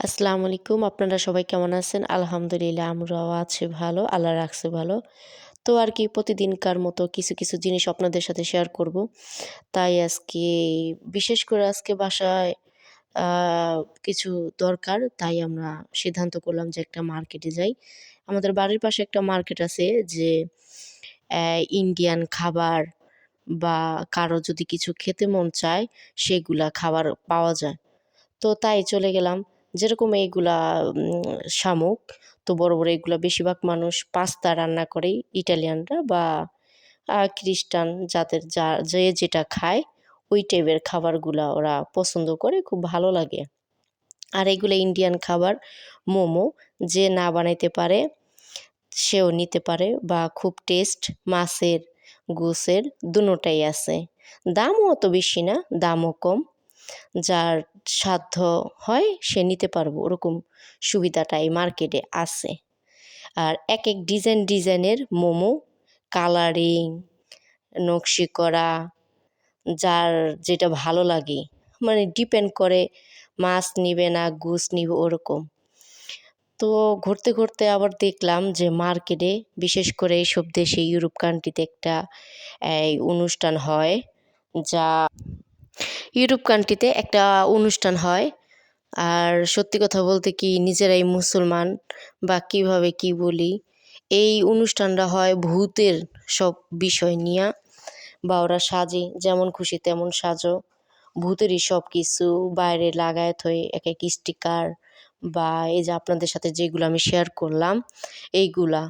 আসসালামু আলাইকুম। আপনারা সবাই কেমন আছেন? আলহামদুলিল্লাহ, আমরাও আছি ভালো, আল্লাহ রাখছে ভালো। তো আর কি, প্রতিদিনকার মতো কিছু কিছু জিনিস আপনাদের সাথে শেয়ার করব। তাই আজকে, বিশেষ করে আজকে বাসায় কিছু দরকার, তাই আমরা সিদ্ধান্ত করলাম যে একটা মার্কেটে যাই। আমাদের বাড়ির পাশে একটা মার্কেট আছে যে ইন্ডিয়ান খাবার বা কারও যদি কিছু খেতে মন চায়, সেগুলা খাবার পাওয়া যায়। তো তাই চলে গেলাম। যেরকম এইগুলা শামুক, তো বড় বড় এগুলো বেশিরভাগ মানুষ পাস্তা রান্না করে ইটালিয়ানরা বা খ্রিস্টান যাদের যা, যে যেটা খায়, ওই টাইপের খাবারগুলা ওরা পছন্দ করে, খুব ভালো লাগে। আর এগুলো ইন্ডিয়ান খাবার, মোমো, যে না বানাইতে পারে, সেও নিতে পারে বা খুব টেস্ট মাছের, গোসের, দুটোটাই আছে। দামও অত বেশি না, দামও কম। যার সাধ্য হয় সে নিতে পারব। ওরকম সুবিধাটা এই মার্কেটে আছে। আর এক এক ডিজাইন ডিজাইনের মোমো, কালারিং, নকশি করা, যার যেটা ভালো লাগে। মানে ডিপেন্ড করে মাছ নিবে না, গুছ নিবে, ওরকম। তো ঘুরতে ঘুরতে আবার দেখলাম যে মার্কেটে বিশেষ করে এইসব দেশে, ইউরোপ কান্ট্রিতে একটা, এই অনুষ্ঠান হয়, যা ইউরোপ কান্ট্রিতে একটা অনুষ্ঠান হয়। আর সত্যি কথা বলতে কি, নিজেরাই মুসলমান বা কীভাবে কি বলি, এই অনুষ্ঠানটা হয় ভূতের সব বিষয় নিয়ে বা ওরা সাজে, যেমন খুশি তেমন সাজো। ভূতেরই সব কিছু বাইরে লাগায় থই এক এক স্টিকার বা এই যে আপনাদের সাথে যেগুলো আমি শেয়ার করলাম, এইগুলা।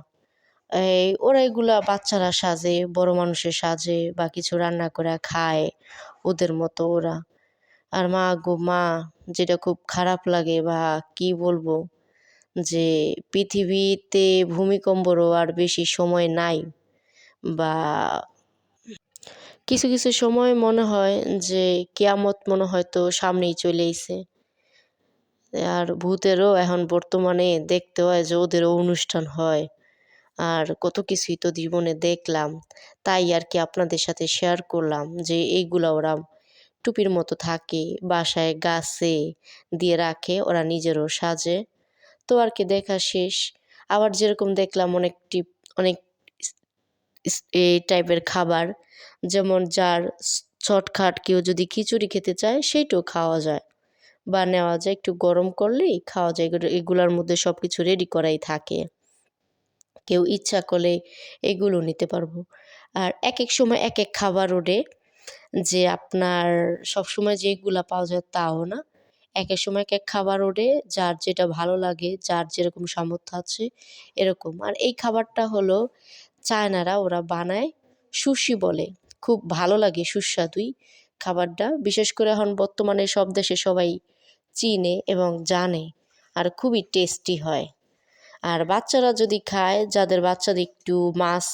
এই ওরা এগুলা বাচ্চারা সাজে, বড় মানুষের সাজে বা কিছু রান্না করে খায় ওদের মতো ওরা। আর মা গো, মা, যেটা খুব খারাপ লাগে বা কি বলব যে পৃথিবীতে ভূমিকম্পরও আর বেশি সময় নাই বা কিছু কিছু সময় মনে হয় যে কেয়ামত মনে হয় তো সামনেই চলে এসে আর ভূতেরও এখন বর্তমানে দেখতে হয় যে ওদেরও অনুষ্ঠান হয়। আর কত কিছুই তো জীবনে দেখলাম। তাই আর কি আপনাদের সাথে শেয়ার করলাম যে এইগুলো ওরা টুপির মতো থাকে, বাসায় গাছে দিয়ে রাখে, ওরা নিজেরও সাজে। তো আর কি দেখা শেষ। আবার যেরকম দেখলাম অনেকটি অনেক এই টাইপের খাবার। যেমন যার ছটখাট কেউ যদি খিচুড়ি খেতে চায়, সেইটাও খাওয়া যায়। বা নেওয়া যায় একটু গরম করলেই খাওয়া যায়। এগুলোর মধ্যে সব কিছু রেডি করাই থাকে। কেউ ইচ্ছা করলে এগুলো নিতে পারব। আর এক এক সময় এক এক খাবার ওডে যে আপনার সব সময় যেগুলা পাওয়া যায় তাও না। এক এক সময় এক এক খাবার ওডে, যার যেটা ভালো লাগে, যার যেরকম সামর্থ্য আছে এরকম। আর এই খাবারটা হলো চায়নারা ওরা বানায় সুশি বলে। খুব ভালো লাগে সুস্বাদুই খাবারটা। বিশেষ করে এখন বর্তমানে সব দেশে সবাই চিনে এবং জানে। আর খুবই টেস্টি হয়। আর বাচ্চারা যদি খায়, যাদের বাচ্চাদের একটু মাছ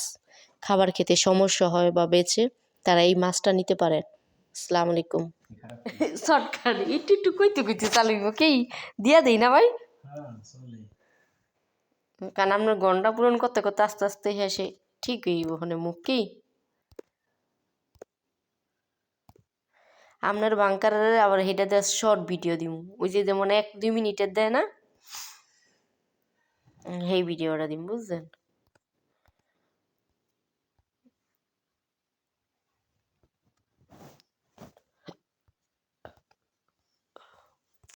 খাবার খেতে সমস্যা হয় বা বেছে তারা এই মাছটা নিতে পারেন আসসালামু আলাইকুম। শর্টকাট একটু একটু কইতে কইতে চালুইব কি? দিয়া দেই না ভাই? কারণ আপনার গন্ডা পূরণ করতে করতে আস্তে আস্তে হেসে ঠিক হইব ওখানে মুখ, কি? আপনার বাঙ্কারের আবার হেটা দেয় শর্ট ভিডিও দিব ওই যে যেমন এক দুই মিনিটের দেয় না? সেই ভিডিওটা দিন বুঝছেন